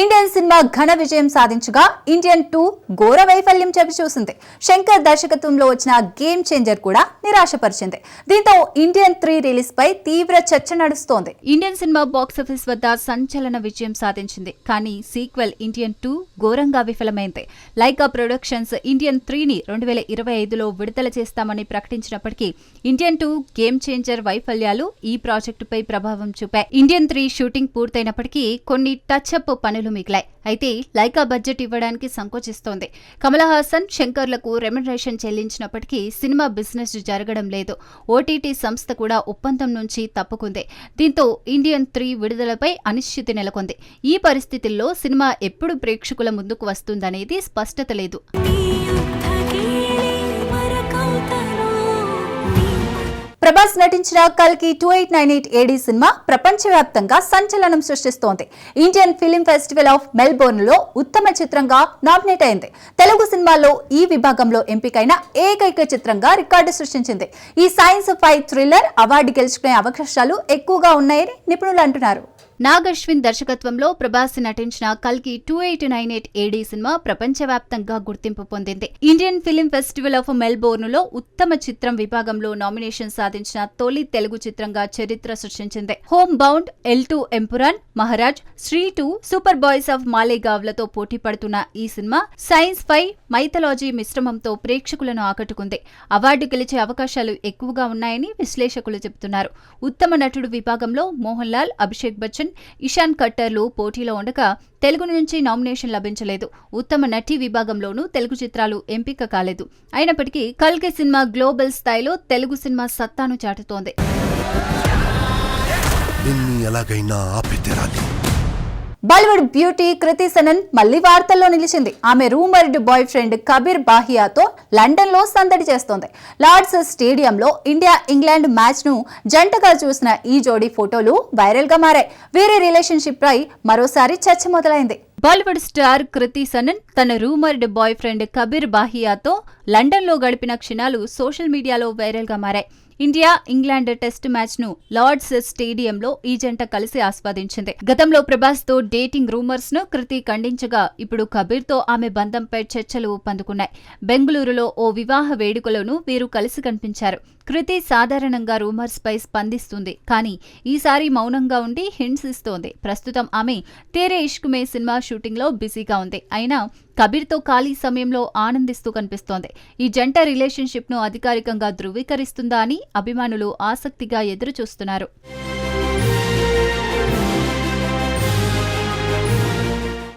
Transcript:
Indian cinema ఘన విజయం సాధించగా ఇండియన్ టూ ఘోర వైఫల్యం చవిచూసింది శంకర్ దర్శకత్వంలో వచ్చిన గేమ్ చేంజర్ కూడా నిరాశపరిచింది. దీంతో ఇండియన్ త్రీ రిలీజ్ పై తీవ్ర చర్చ నడుస్తోంది. ఇండియన్ సినిమా బాక్సాఫీస్ వద్ద సంచలన విజయం సాధించింది. కానీ సీక్వెల్ ఇండియన్ టూ ఘోరంగా విఫలమైంది. లైకా ప్రొడక్షన్స్ ఇండియన్ త్రీని రెండు వేల ఇరవై ఐదులో విడుదల చేస్తామని ప్రకటించినప్పటికీ ఇండియన్ టూ గేమ్ చేంజర్ వైఫల్యాలు ఈ ప్రాజెక్టుపై ప్రభావం చూపాయి. ఇండియన్ త్రీ షూటింగ్ పూర్తయినప్పటికీ కొన్ని టచ్అప్ పనులు మిగిలాయి. అయితే లైకా బడ్జెట్ ఇవ్వడానికి సంకోచిస్తోంది. కమల్ హాసన్ శంకర్లకు రెమ్యునరేషన్ చెల్లించినప్పటికీ సినిమా బిజినెస్ జరగడం లేదు. ఓటీటీ సంస్థ కూడా ఒప్పందం నుంచి తప్పుకుంది. దీంతో ఇండియన్ త్రీ విడుదలపై అనిశ్చితి నెలకొంది. ఈ పరిస్థితుల్లో సినిమా ఎప్పుడు ప్రేక్షకుల ముందుకు వస్తుందనేది స్పష్టత లేదు. ప్రభాస్ నటించిన కల్కి two eight nine eight AD cinema ప్రపంచవ్యాప్తంగా సంచలనం సృష్టిస్తోంది. ఇండియన్ ఫిలిం ఫెస్టివల్ ఆఫ్ మెల్బోర్న్లో ఉత్తమ చిత్రంగా నామినేట్ అయింది. తెలుగు సినిమాలో ఈ విభాగంలో ఎంపికైన ఏకైక చిత్రంగా రికార్డు సృష్టించింది. ఈ సైన్స్ ఫై థ్రిల్లర్ అవార్డు గెలుచుకునే అవకాశాలు ఎక్కువగా ఉన్నాయని నిపుణులు అంటున్నారు. నాగశ్విన్ దర్శకత్వంలో ప్రభాస్ నటించిన కల్కి two eight nine eight AD cinema ప్రపంచవ్యాప్తంగా గుర్తింపు పొందింది. ఇండియన్ ఫిలిం ఫెస్టివల్ ఆఫ్ మెల్బోర్న్లో ఉత్తమ చిత్రం విభాగంలో నామినేషన్ సాధించిన తొలి తెలుగు చిత్రంగా చరిత్ర సృష్టించింది. Home bound L two Empuraan Maharaj Stree two super boys of మాలేగావ్లతో పోటీ పడుతున్న ఈ సినిమా సైన్స్ ఫై మైథలాజీ మిశ్రమంతో ప్రేక్షకులను ఆకట్టుకుంది. అవార్డు గెలిచే అవకాశాలు ఎక్కువగా ఉన్నాయని విశ్లేషకులు చెబుతున్నారు. ఉత్తమ నటుడు విభాగంలో మోహన్ లాల్ అభిషేక్ బచ్చన్ ఇషాన్ కట్టర్లు పోటీలో ఉండగా తెలుగు నుంచి నామినేషన్ లభించలేదు. ఉత్తమ నటి విభాగంలోనూ తెలుగు చిత్రాలు ఎంపిక కాలేదు. అయినప్పటికీ కల్కి సినిమా గ్లోబల్ స్థాయిలో తెలుగు సినిమా సత్తాను చాటుతోంది. ఎలాగైనా ఆపి బాలీవుడ్ బ్యూటీ కృతి సనన్ మళ్ళీ వార్తల్లో నిలిచింది. ఆమె రూమర్డ్ బాయ్ ఫ్రెండ్ కబీర్ బాహియాతో లండన్లో సందడి చేస్తోంది. లార్డ్స్ స్టేడియంలో ఇండియా ఇంగ్లాండ్ మ్యాచ్ను జంటగా చూసిన ఈ జోడీ ఫోటోలు వైరల్గా మారాయి. వీరి రిలేషన్షిప్ పై మరోసారి చర్చ మొదలైంది. బాలీవుడ్ స్టార్ కృతి సనన్ తన రూమర్డ్ బాయ్ ఫ్రెండ్ కబీర్ బాహియాతో లండన్లో గడిపిన క్షణాలు సోషల్ మీడియాలో వైరల్గా మారాయి. ఇండియా ఇంగ్లాండ్ టెస్ట్ మ్యాచ్ను లార్డ్స్ స్టేడియంలో ఈ జంట కలిసి ఆస్వాదించింది. గతంలో ప్రభాస్తో డేటింగ్ రూమర్స్ను కృతి ఖండించగా ఇప్పుడు కబీర్తో ఆమె బంధంపై చర్చలు పందుకున్నాయి. బెంగళూరులో ఓ వివాహ వేడుకలోనూ వీరు కలిసి కనిపించారు. కృతి సాధారణంగా రూమర్స్ పై స్పందిస్తుంది కానీ ఈసారి మౌనంగా ఉండి హింట్స్ ఇస్తోంది. ప్రస్తుతం ఆమె తేరే ఇష్క్ మే సినిమా షూటింగ్లో బిజీగా ఉంది. అయినా కబీర్తో ఖాళీ సమయంలో ఆనందిస్తూ కనిపిస్తోంది. ఈ జంట రిలేషన్షిప్ను అధికారికంగా ధృవీకరిస్తుందా అని అభిమానులు ఆసక్తిగా ఎదురు చూస్తున్నారు